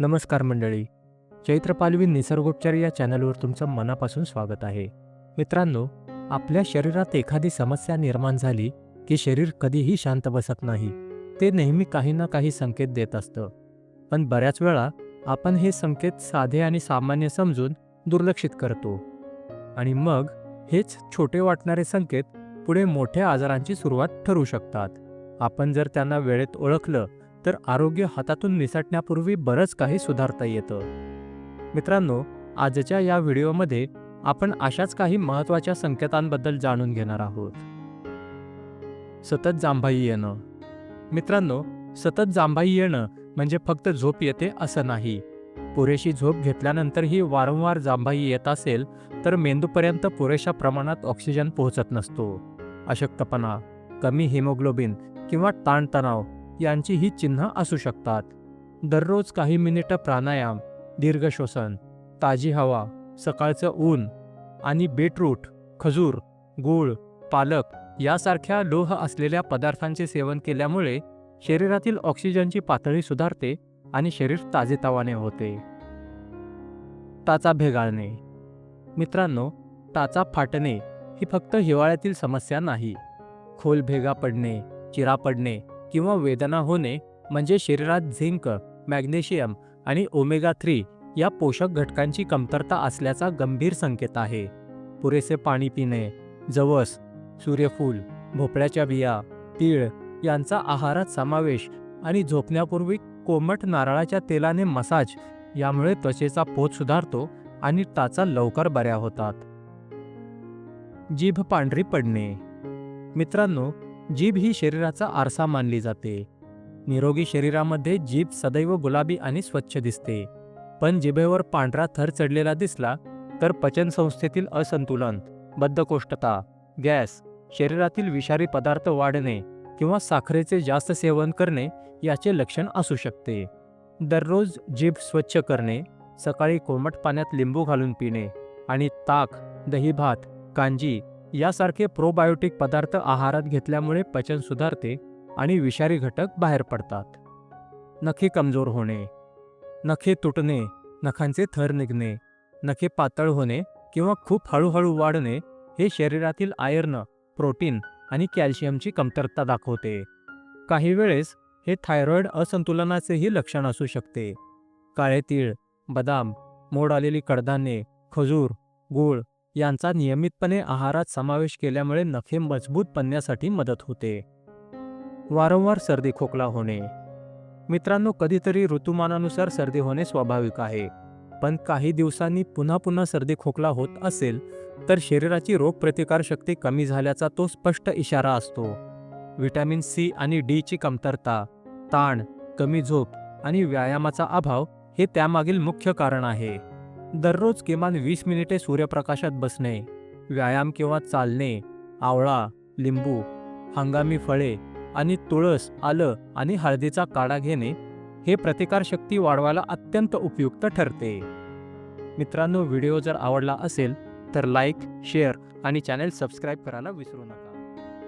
नमस्कार मंडळी. चैत्र पालवी निसर्गोपचार या चॅनलवर तुमचं मनापासून स्वागत आहे. मित्रांनो आपल्या शरीरात एखादी समस्या निर्माण झाली की शरीर कधीही शांत बसत नाही. ते नेहमी काही ना काही संकेत देत असतं. पण बऱ्याच वेळा आपण हे संकेत साधे आणि सामान्य समजून दुर्लक्षित करतो. आणि मग हेच छोटे वाटणारे संकेत पुढे मोठ्या आजारांची सुरुवात ठरू शकतात. आपण जर त्यांना वेळेत ओळखलं तर आरोग्य हातातून निसटण्यापूर्वी बरंच काही सुधारता येतं. मित्रांनो आजच्या या व्हिडिओमध्ये आपण अशाच काही महत्त्वाच्या संकेतांबद्दल जाणून घेणार आहोत. सतत जांभाई येणं. मित्रांनो सतत जांभाई येणं म्हणजे फक्त झोप येते असं नाही. पुरेशी झोप घेतल्यानंतरही वारंवार जांभाई येत असेल तर मेंदूपर्यंत पुरेशा प्रमाणात ऑक्सिजन पोहोचत नसतो. अशक्तपणा कमी हिमोग्लोबिन किंवा ताणतणाव यांची ही चिन्ह असू शकतात. दररोज काही मिनिटं प्राणायाम दीर्घ श्वसन ताजी हवा सकाळचं ऊन आणि बीटरूट खजूर गूळ पालक यासारख्या लोह असलेल्या पदार्थांचे सेवन केल्यामुळे शरीरातील ऑक्सिजनची पातळी सुधारते आणि शरीर ताजेतवाने होते. टाचा भेगाळणे. मित्रांनो टाचा फाटणे ही फक्त हिवाळ्यातील समस्या नाही. खोल भेगा पडणे चिरा पडणे किंवा वेदना होणे म्हणजे शरीरात झिंक मॅग्नेशियम आणि ओमेगा थ्री या पोषक घटकांची कमतरता असल्याचा गंभीर संकेत आहे. पुरेसे पाणी पिणे जवस सूर्यफूल भोपळ्याच्या बिया तीळ यांचा आहारात समावेश आणि झोपण्यापूर्वी कोमट नारळाच्या तेलाने मसाज यामुळे त्वचेचा पोत सुधारतो आणि टाचा लवकर बऱ्या होतात. जीभ पांढरी पडणे. मित्रांनो जीभ ही शरीराचा आरसा मानली जाते. निरोगी शरीरामध्ये जीभ सदैव गुलाबी आणि स्वच्छ दिसते. पण जिभेवर पांढरा थर चढलेला दिसला तर पचनसंस्थेतील असंतुलन बद्धकोष्ठता गॅस शरीरातील विषारी पदार्थ वाढणे किंवा साखरेचे जास्त सेवन करणे याचे लक्षण असू शकते. दररोज जीभ स्वच्छ करणे सकाळी कोमट पाण्यात लिंबू घालून पिणे आणि ताक दही भात कांजी यासारखे प्रोबायोटिक पदार्थ आहारात घेतल्यामुळे पचन सुधारते आणि विषारी घटक बाहेर पडतात. नखे कमजोर होणे. नखे तुटणे नखांचे थर निघणे नखे पातळ होणे किंवा खूप हळूहळू वाढणे हे शरीरातील आयर्न प्रोटीन आणि कॅल्शियमची कमतरता दाखवते. काही वेळेस हे थायरॉइड असंतुलनाचेही लक्षण असू शकते. काळे तीळ बदाम मोड आलेली कडधान्ये खजूर गूळ यांचा नियमितपणे आहारात समावेश केल्यामुळे नखे मजबूत बनण्यासाठी मदत होते. वारंवार सर्दी खोकला होणे. मित्रांनो कधीतरी ऋतुमानानुसार सर्दी होणे स्वाभाविक आहे. पण काही दिवसांनी पुन्हा पुन्हा सर्दी खोकला होत असेल तर शरीराची रोगप्रतिकारशक्ती कमी झाल्याचा तो स्पष्ट इशारा असतो. व्हिटॅमिन सी आणि डी ची कमतरता ताण कमी झोप आणि व्यायामाचा अभाव हे त्यामागील मुख्य कारण आहे. दररोज किमान वीस मिनिटे सूर्यप्रकाशात बसणे व्यायाम किंवा चालणे आवळा लिंबू हंगामी फळे आणि तुळस आलं आणि हळदीचा काढा घेणे हे प्रतिकारशक्ती वाढवायला अत्यंत उपयुक्त ठरते. मित्रांनो व्हिडिओ जर आवडला असेल तर लाईक शेअर आणि चॅनेल सबस्क्राईब करायला विसरू नका.